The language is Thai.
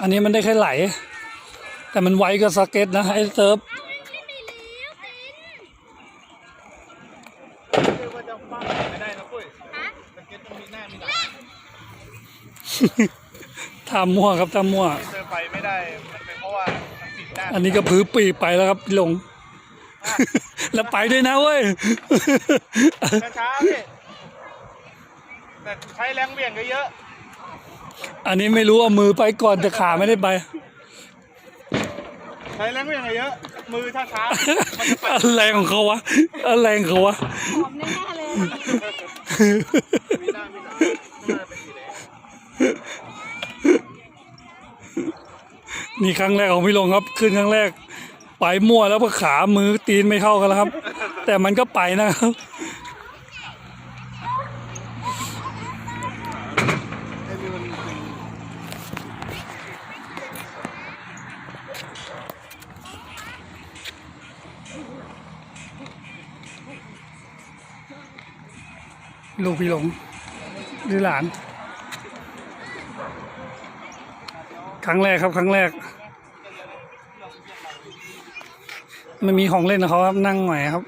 อันนี้มันได้แค่ไหล แต่มันไวก็สเก็ตนะไอ้เซิร์ฟคือว่าจะฟังไม่ได้นะปุ้ยสเก็ตมันมีหน้ามีหลังทำมั่วครับทำมั่วเจอไฟไม่ได้มันเป็นเพราะว่ามันปิดหน้าอันนี้ก็พื้ปีไปแล้วครับพี่หลง แล้วไปด้วยนะเว้ยช้าๆพี่แต่ใช้แรงเหวี่ยงก็เยอะ อันนี้ไม่รู้ว่ามือไปก่อนแต่ขาไม่ได้ไป ใช้แรงเหวี่ยงก็เยอะ มือช้าๆมันจะไปอะไรของเขาวะอะไรของเขาวะหอมแน่ๆเลยมีหน้ามีหลังหน้าเป็นสีแดงนี่ครั้งแรกของพี่หลงครับขึ้นครั้งแรก ไปมั่วแล้วก็ขามือตีนไม่เข้ากันแล้วครับ แต่มันก็ไปนะครับลูกพี่หลงหรือหลาน ครั้งแรกครับ ครั้งแรก ไม่มีของเล่นเขาครับนั่งหน่อยครับ